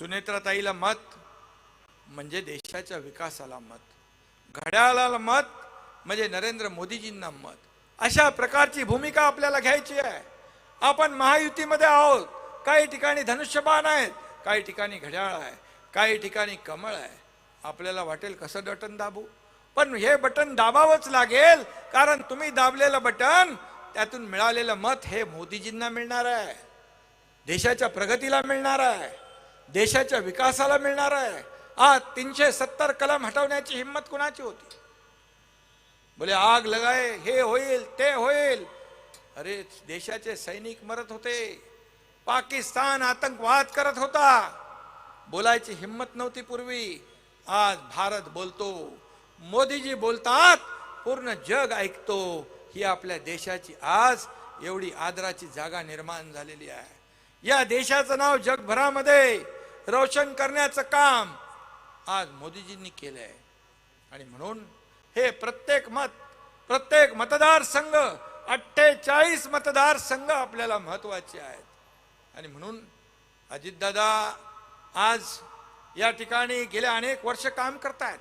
सुनेत्राताईला मत म्हणजे देशाच्या विकासाला मत. घड्याळाला मत म्हणजे नरेंद्र मोदीजींना मत. अशा प्रकारची भूमिका आपल्याला घ्यायची आहे. आपण महायुतीमध्ये आहोत. काही ठिकाणी धनुष्यबाण आहेत काही ठिकाणी घड्याळ आहे काही ठिकाणी कमळ आहे. आपल्याला वाटेल कसं बटन दाबू? पण हे बटन दाबावंच लागेल कारण तुम्ही दाबलेलं बटन त्यातून मिळालेलं मत हे मोदीजींना मिळणार आहे. देशाच्या प्रगतीला मिळणार आहे. देशाच्या विकासाला मिळणार आहे. आज तीनशे सत्तर कलम हटवण्याची हिंमत कुणाची होती? बोले आग लगाय हे होईल ते होईल. अरे देशाचे सैनिक मरत होते. पाकिस्तान आतंकवाद करत होता. बोलायची हिंमत नव्हती पूर्वी. आज भारत बोलतो. मोदीजी बोलतात पूर्ण जग ऐकतो. ही आपल्या देशाची आज एवढी आदराची जागा निर्माण झालेली आहे. या देशाचं नाव जगभरामध्ये रोशन करण्याचं काम आज मोदीजींनी केलंय. आणि म्हणून हे प्रत्येक मत प्रत्येक मतदारसंघ अठ्ठेचाळीस मतदारसंघ आपल्याला महत्त्वाचे आहेत. आणि म्हणून अजितदादा आज या ठिकाणी गेल्या अनेक वर्ष काम करतायत.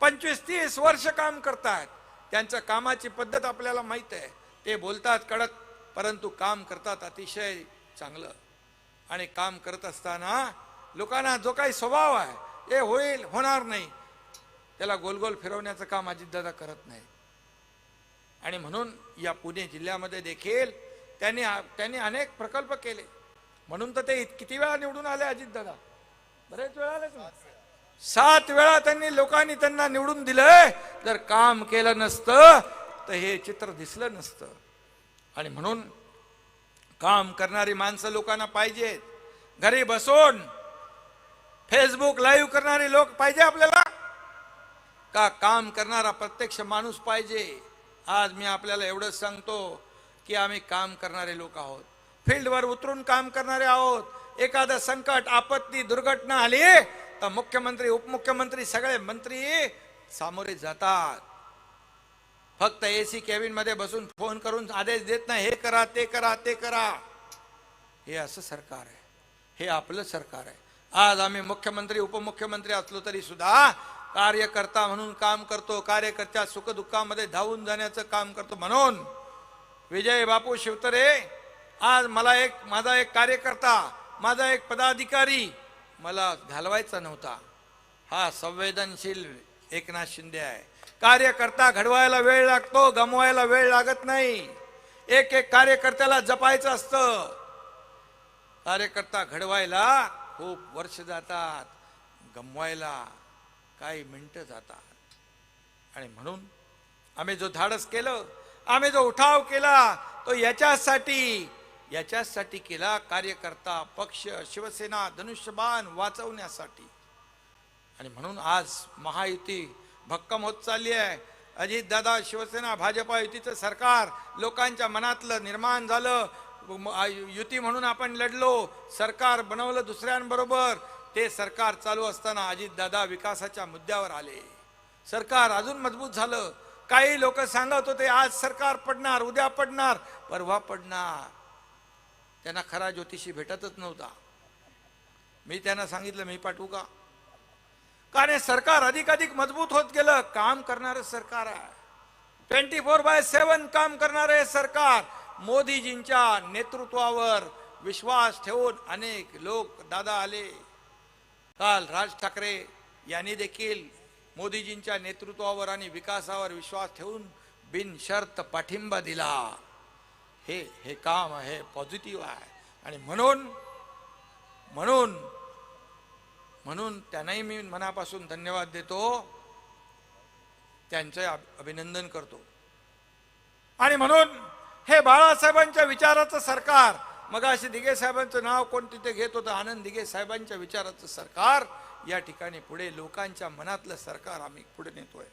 पंचवीस तीस वर्ष काम करतायत. त्यांच्या कामाची पद्धत आपल्याला माहीत आहे. ते बोलतात कडक परंतु काम करतात अतिशय चांगलं. आणि काम करत असताना लोकांना जो काही स्वभाव आहे हे होईल होणार नाही. त्याला गोलगोल फिरवण्याचं काम अजितदादा करत नाही. आणि म्हणून या पुणे जिल्ह्यामध्ये देखील त्यांनी त्यांनी अनेक प्रकल्प केले. म्हणून तर ते किती वेळा निवडून आले अजितदादा? बरेच वेळा आले सात वेळा त्यांनी लोकांनी त्यांना निवडून दिलंय. जर काम केलं नसतं तर हे चित्र दिसलं नसतं. आणि म्हणून काम करणारी माणसं लोकांना पाहिजेत. घरी बसून फेसबुक लाईव्ह करणारे लोक पाहिजे आपल्याला? का काम करणारा प्रत्यक्ष माणूस पाहिजे? आज मी आपल्याला एवढंच सांगतो की आम्ही काम करणारे लोक आहोत. फील्डवर उतरून काम करणारे आहोत. एखादं संकट आपत्ती दुर्घटना आली तर मुख्यमंत्री उपमुख्यमंत्री सगळे मंत्री सामोरे जातात. फक्त एसी केबिनमध्ये बसून फोन करून आदेश देत नाही. हे करा ते करा ते करा. हे असं सरकार आहे. हे आपलं सरकार आहे. आज आम्ही मुख्यमंत्री उपमुख्यमंत्री असलो तरी सुद्धा कार्यकर्ता म्हणून काम करतो कार्यकर्त्या सुखदुःखामध्ये धावून जाण्याचं काम करतो म्हणून. विजय बापू शिवतरे आज मला एक माझा एक कार्यकर्ता माझा एक पदाधिकारी मला घालवायचा नव्हता. हा संवेदनशील एकनाथ शिंदे आहे. कार्यकर्ता घडवायला वेळ लागतो गमवायला वेळ लागत नाही. एक एक कार्यकर्त्याला जपायचं असतं. कार्यकर्ता घडवायला खूप वर्ष जातात गमवायला काही मिनटं जातात. आणि म्हणून आम्ही जो धाडस केलं आम्ही जो उठाव केला तो याच्यासाठी याच्यासाठी केला कार्यकर्ता पक्ष शिवसेना धनुष्यबाण वाचवण्यासाठी. आणि म्हणून आज महायुती भक्कम होत चालली आहे. अजितदादा शिवसेना भाजपा युतीचं सरकार लोकांच्या मनातलं निर्माण झालं. युती म्हणून आपण लढलो सरकार बनवलं दुसऱ्यांबरोबर ते सरकार चालू असताना अजितदादा विकासाच्या मुद्द्यावर आले. सरकार अजून मजबूत झालं. काही लोक सांगत होते आज सरकार पडणार उद्या पडणार परवा पडणार. त्यांना खरा ज्योतिषी भेटतच नव्हता. मी त्यांना सांगितलं मी पाठवू का? कारण सरकार अधिकाधिक मजबूत होत गेलं. काम करणारं सरकार आहे. ट्वेंटी फोर बाय सेवन काम करणारे सरकार. मोदीजींच्या नेतृत्वावर विश्वास ठेवून अनेक लोक दादा आले. काल राज ठाकरे यांनी देखील मोदीजींच्या नेतृत्वावर आणि विकासावर विश्वास ठेवून बिनशर्त पाठिंबा दिला. हे हे काम आहे पॉझिटिव्ह आहे. आणि म्हणून म्हणून म्हणून त्यांनाही मी मनापासून धन्यवाद देतो. त्यांचं अभिनंदन करतो. आणि म्हणून हे बाळासाहेबांच्या विचाराचं सरकार. मग असे दिघे साहेबांचं नाव कोण तिथे घेत होतं? आनंद दिघे साहेबांच्या विचाराचं सरकार. या ठिकाणी पुढे लोकांच्या मनातलं सरकार आम्ही पुढे नेतोय.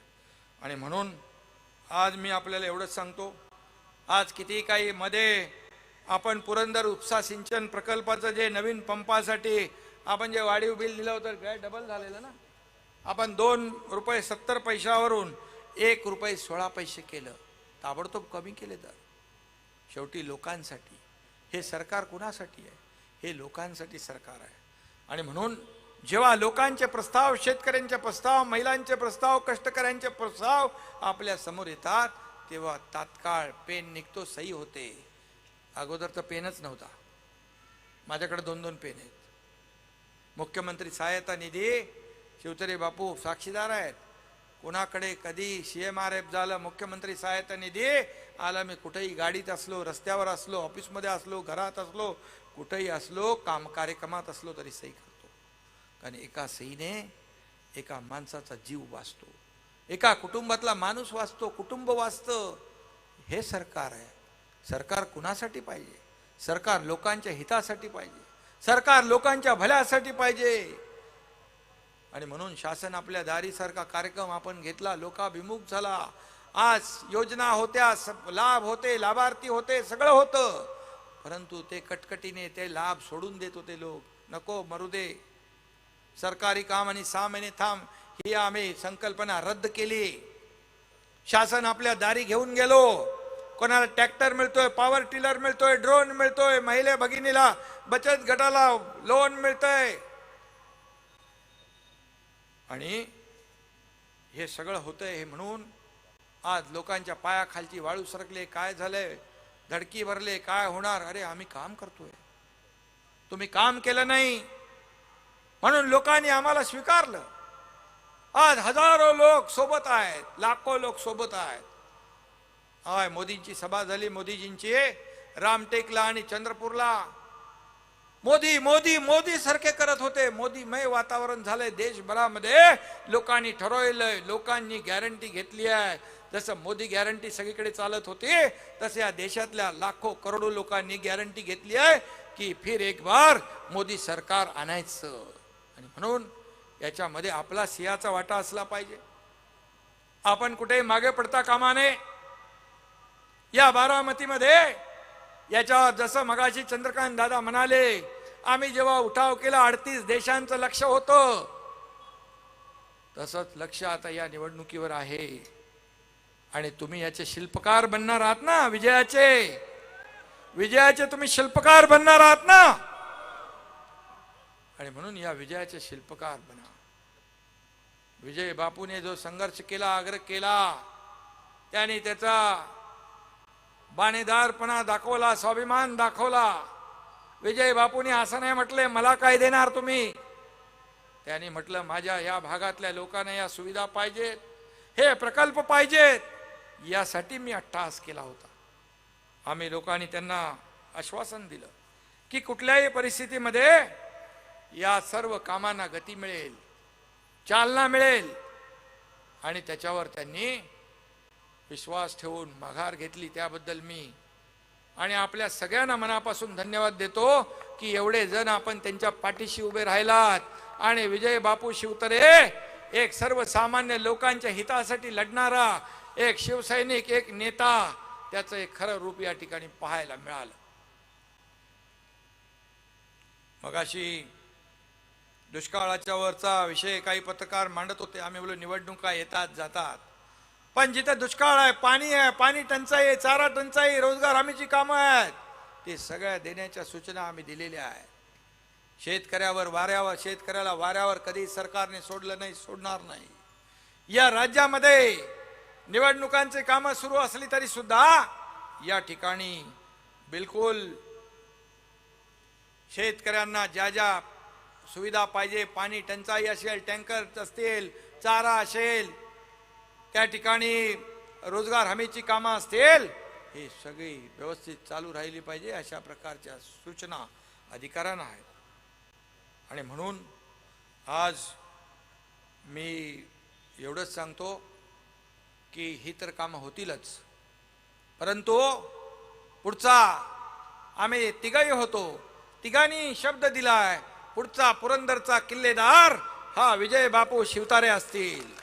आणि म्हणून आज मी आपल्याला एवढंच सांगतो. आज किती काही मध्ये आपण पुरंदर उपसा सिंचन प्रकल्पाचं जे नवीन पंपासाठी आपण जे वाढीव बिल दिलं होतं काय डबल झालेलं ना? आपण दोन रुपये सत्तर पैशावरून एक रुपये सोळा पैसे केलं. ताबडतोब कमी केले तर. शेवटी लोकांसाठी. हे सरकार कुणासाठी आहे? हे लोकांसाठी सरकार आहे. आणि म्हणून जेव्हा लोकांचे प्रस्ताव शेतकऱ्यांचे प्रस्ताव महिलांचे प्रस्ताव कष्टकऱ्यांचे प्रस्ताव आपल्यासमोर येतात तेव्हा तात्काळ पेन निघतो सही होते. अगोदर तर पेनच नव्हता. माझ्याकडे दोन दोन पेन आहेत. मुख्यमंत्री सहायता निधी शिवतरे बापू साक्षीदार आहेत. कोणाकडे कधी सी एम आर एफ झालं मुख्यमंत्री सहायता निधी आला मी कुठेही गाडीत असलो रस्त्यावर असलो ऑफिसमध्ये असलो घरात असलो कुठेही असलो काम कार्यक्रमात असलो तरी सही करतो. कारण एका सहीने एका माणसाचा जीव वाचतो. एका कुटुंबातला माणूस वाचतो कुटुंब वाचतं. हे सरकार आहे. सरकार कुणासाठी पाहिजे? सरकार लोकांच्या हितासाठी पाहिजे. सरकार लोकांच्या भल्यासाठी पाहिजे. आणि म्हणून शासन आपल्या दारीसारखा कार्यक्रम आपण घेतला लोकाभिमुख झाला. आज योजना होत्या लाभ होते लाभार्थी होते सगळं होतं. परंतु ते कटकटीने ते लाभ सोडून देत होते लोक. नको मरू दे. सरकारी काम आणि सहा महिने थांब. ही आम्ही संकल्पना रद्द केली. शासन आपल्या दारी घेऊन गेलो. कोणाला ट्रॅक्टर मिळतोय पॉवर टिलर मिळतोय ड्रोन मिळतोय महिला भगिनीला बचत गटाला लोन मिळतंय. आणि हे सगळं होतंय हे म्हणून आज लोकांच्या पायाखालची वाळू सरकले काय झालंय धडकी भरले काय होणार? अरे आम्ही काम करतोय. तुम्ही काम केलं नाही. म्हणून लोकांनी आम्हाला स्वीकारलं. आज हजारो लोक सोबत आहेत लाखो लोक सोबत आहेत. हाय मोदींची सभा झाली मोदीजींची. रामटेकला आणि चंद्रपूरला. मोदी मोदी मोदी सारखे करत होते. मोदीमय वातावरण झालंय देशभरामध्ये. लोकांनी ठरवलंय लोकांनी गॅरंटी घेतली आहे. जसं मोदी गॅरंटी सगळीकडे चालत होती तसं या देशातल्या लाखो करोडो लोकांनी गॅरंटी घेतली आहे की फिर एक बार मोदी सरकार आणायचं. आणि म्हणून याच्यामध्ये आपला सिंहाचा वाटा असला पाहिजे. आपण कुठेही मागे पडता कामा नये. या बारामतीमध्ये याच्यावर जसं मगाशी चंद्रकांत दादा म्हणाले आम्ही जेव्हा उठाव केला अडतीस देशांचं लक्ष होतं. तसंच लक्ष आता या निवडणुकीवर आहे. आणि तुम्ही याचे शिल्पकार बनणार आहात ना विजयाचे. विजयाचे तुम्ही शिल्पकार बनणार आहात ना. आणि म्हणून या विजयाचे शिल्पकार बना. विजय बापूने जो संघर्ष केला आग्रह केला त्याने त्याचा बाणेदारपणा दाखवला स्वाभिमान दाखवला. विजय बापूने असं नाही म्हटले मला काय देणार तुम्ही? त्यांनी म्हटलं माझ्या या भागातल्या लोकांना या सुविधा पाहिजेत. हे प्रकल्प पाहिजेत. यासाठी मी अट्टहास केला होता. आम्ही लोकांनी त्यांना आश्वासन दिलं की कुठल्याही परिस्थितीमध्ये या सर्व कामांना गती मिळेल चालना मिळेल आणि त्याच्यावर त्यांनी विश्वास ठेवून माघार घेतली त्याबद्दल मी. आणि आपल्या सगळ्यांना मनापासून धन्यवाद देतो की एवढे जण आपण त्यांच्या पाठीशी उभे राहिलात. आणि विजय बापू शिवतरे एक सर्वसामान्य लोकांच्या हितासाठी लढणारा एक शिवसैनिक एक नेता त्याचं एक खरं रूप या ठिकाणी पाहायला मिळालं. मगाशी दुष्काळाच्या वरचा विषय काही पत्रकार मांडत होते. आम्ही बोललो निवडणुका येतात जातात. पण जिथं दुष्काळ आहे पाणी आहे पाणी टंचाई आहे चारा टंचाई रोजगार हमीची कामं आहेत ते सगळ्या देण्याच्या सूचना आम्ही दिलेल्या आहेत. शेतकऱ्यावर वाऱ्यावर शेतकऱ्याला वाऱ्यावर कधी सरकारने सोडलं नाही सोडणार नाही. या राज्यामध्ये निवडणुकांचे कामं सुरू असली तरी सुद्धा या ठिकाणी बिलकुल शेतकऱ्यांना ज्या ज्या सुविधा पाहिजे पाणी टंचाई असेल टँकर असतील चारा असेल त्या ठिकाणी रोजगार हमीची कामं असतील हे सगळी व्यवस्थित चालू राहिली पाहिजे अशा प्रकारच्या सूचना अधिकाऱ्यांना आहेत. आणि म्हणून आज मी एवढंच सांगतो की ही तर कामं होतीलच. परंतु पुढचा आम्ही तिघही होतो. तिघांनी शब्द दिलाय पुढचा पुरंदरचा किल्लेदार हा विजय बापू शिवतारे असतील.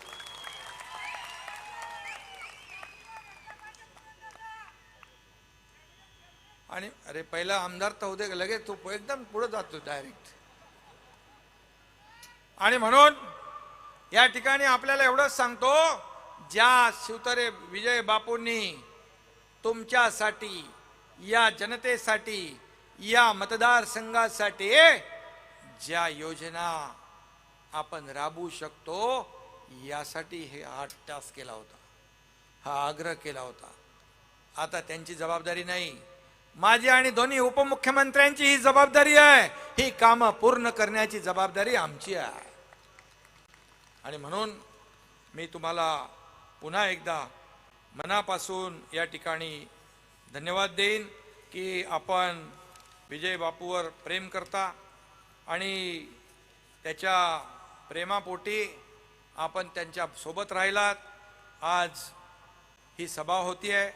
आणि अरे पहिला आमदार तर होते लगेच तू एकदम पुढे जातो डायरेक्ट आणि म्हणून या ठिकाणी आपल्याला एवढंच सांगतो ज्या शिवतरे विजय बापूंनी तुमच्यासाठी या जनतेसाठी या मतदारसंघासाठी ज्या योजना आपण राबवू शकतो यासाठी हे आठ तास केला होता. हा आग्रह केला होता. आता त्यांची जबाबदारी नाही. माझी आणि दोन्ही उपमुख्यमंत्र्यांची ही जबाबदारी आहे. ही कामं पूर्ण करण्याची जबाबदारी आमची आहे. आणि म्हणून मी तुम्हाला पुन्हा एकदा मनापासून या ठिकाणी धन्यवाद देईन की आपण विजय बापूवर प्रेम करता आणि त्याच्या प्रेमापोटी आपण त्यांच्यासोबत राहिलात. आज ही सभा होती आहे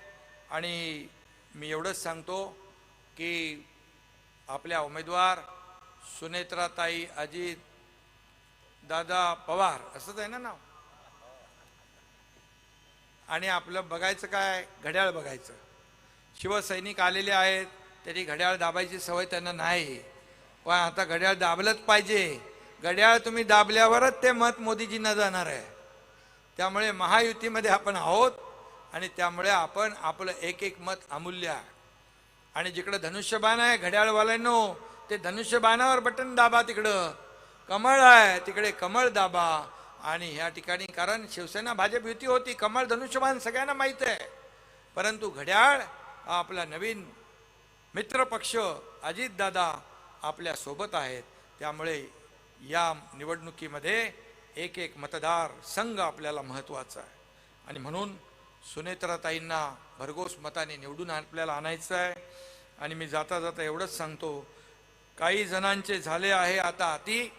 आणि मी एवढंच सांगतो की आपल्या उमेदवार सुनेत्राताई अजित दादा पवार असंच आहे ना नाव? आणि आपलं बघायचं काय? घड्याळ बघायचं. शिवसैनिक आलेले आहेत तरी घड्याळ दाबायची सवय त्यांना नाही. पण आता घड्याळ दाबलंच पाहिजे. घड्याळ तुम्ही दाबल्यावरच ते मत मोदीजींना जाणार आहे. त्यामुळे महायुतीमध्ये आपण आहोत आणि त्यामुळे आपण आपलं एक एक मत अमूल्य आहे. आणि जिकडं धनुष्यबाण आहे घड्याळवाल्यांनो ते धनुष्यबाणावर बटन दाबा तिकडं. कमळ आहे तिकडे कमळ दाबा. आणि ह्या ठिकाणी कारण शिवसेना भाजप युती होती कमळ धनुष्यबाण सगळ्यांना माहीत आहे. परंतु घड्याळ हा आपला नवीन मित्र पक्ष अजितदादा आपल्यासोबत आहेत. त्यामुळे या निवडणुकीमध्ये एक एक मतदार संघ आपल्याला महत्त्वाचा आहे. आणि म्हणून सुनेत्राताईंना भरघोस मताने निवडून आपल्याला आणायचं आहे. आणि मी जाता जाता एवढंच सांगतो काही जणांचे झाले आहे आता अति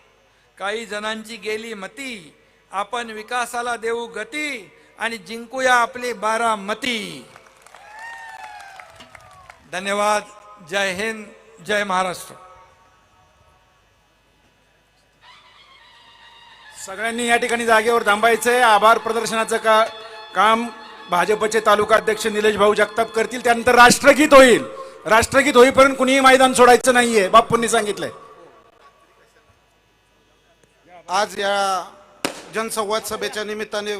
काही जणांची गेली मती आपण विकासाला देऊ गती आणि जिंकूया आपली बारा मती धन्यवाद. जय हिंद जय महाराष्ट्र. सगळ्यांनी या ठिकाणी जागेवर थांबायचंय. आभार प्रदर्शनाचं का काम भाजपचे तालुका अध्यक्ष निलेश भाऊ जगताप करतील. त्यानंतर राष्ट्रगीत होईल. राष्ट्रगीत होईपर्यंत कुणीही मैदान सोडायचं नाहीये. बापूंनी सांगितलंय. आज या जनसंवाद सभेच्या निमित्ताने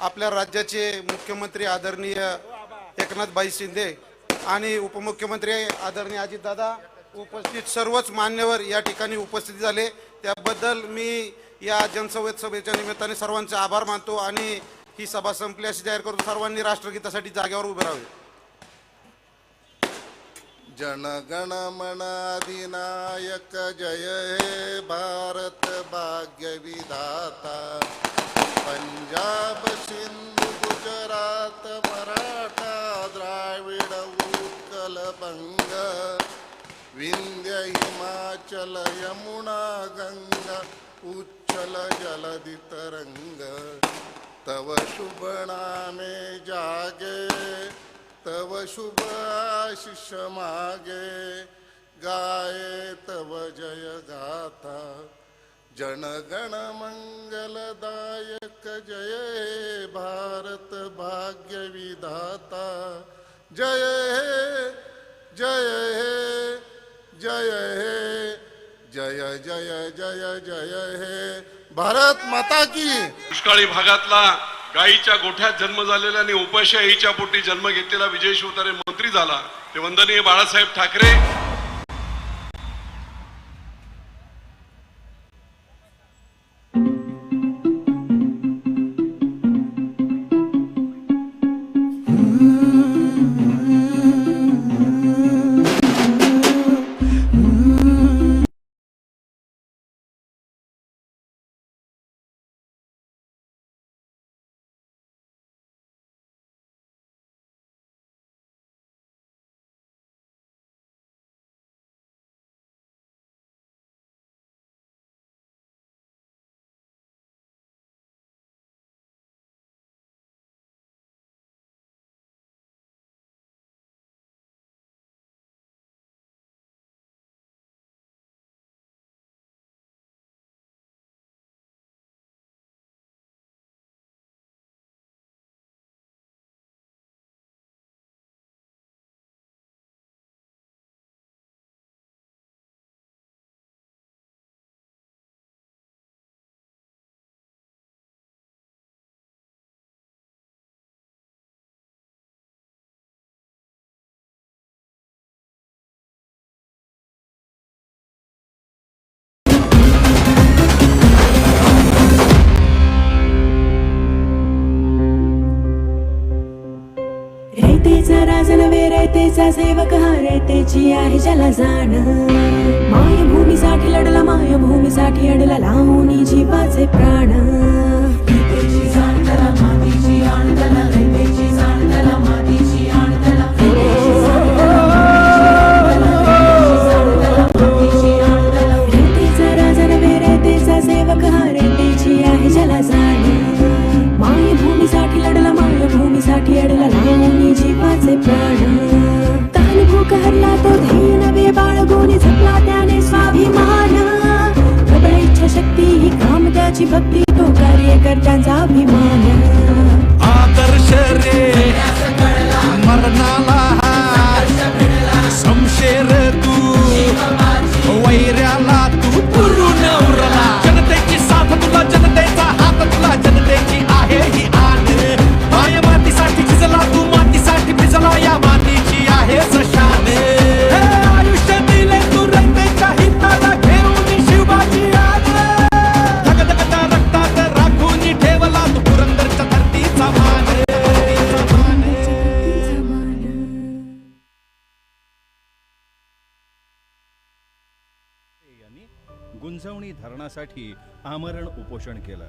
आपल्या राज्याचे मुख्यमंत्री आदरणीय एकनाथबाई शिंदे आणि उपमुख्यमंत्री आदरणीय अजितदादा उपस्थित सर्वच मान्यवर या ठिकाणी उपस्थित झाले. त्याबद्दल मी या जनसंवाद सभेच्या निमित्ताने सर्वांचे आभार मानतो आणि ही सभा संपली अशी जाहीर करून सर्वांनी राष्ट्रगीतासाठी जागेवर उभे राहावे. जनगणमनाधिनायक जय हे भारत भाग्य विधाता पंजाब सिंधु गुजरात मराठा द्राविड उत्कल बंग विंध्य हिमाचल यमुना गंगा उच्चल जलधि तरंग तव शुभ नामे जागे। तव शुभ आशिष मागे गाये तव जय गाथा जनगण मंगलदायक जय हे भारत भाग्य विधाता। जय हे जय हे जय हे जय जय जय जय हे। भारत माता की। दुष्काळी भागातला गायीच्या गोठ्यात जन्म झालेला आणि उपाशाहीच्या पोटी जन्म घेतलेला विजय शिवतारे मंत्री झाला. ते वंदनीय बाळासाहेब ठाकरे. तेचा सेवक हारे त्याची आहे ज्याला जाण. मायभूमीसाठी लढला मायभूमीसाठी अडला लावणी जीवाचे प्राण. अंमलबजावणी धरणासाठी आमरण उपोषण केलं.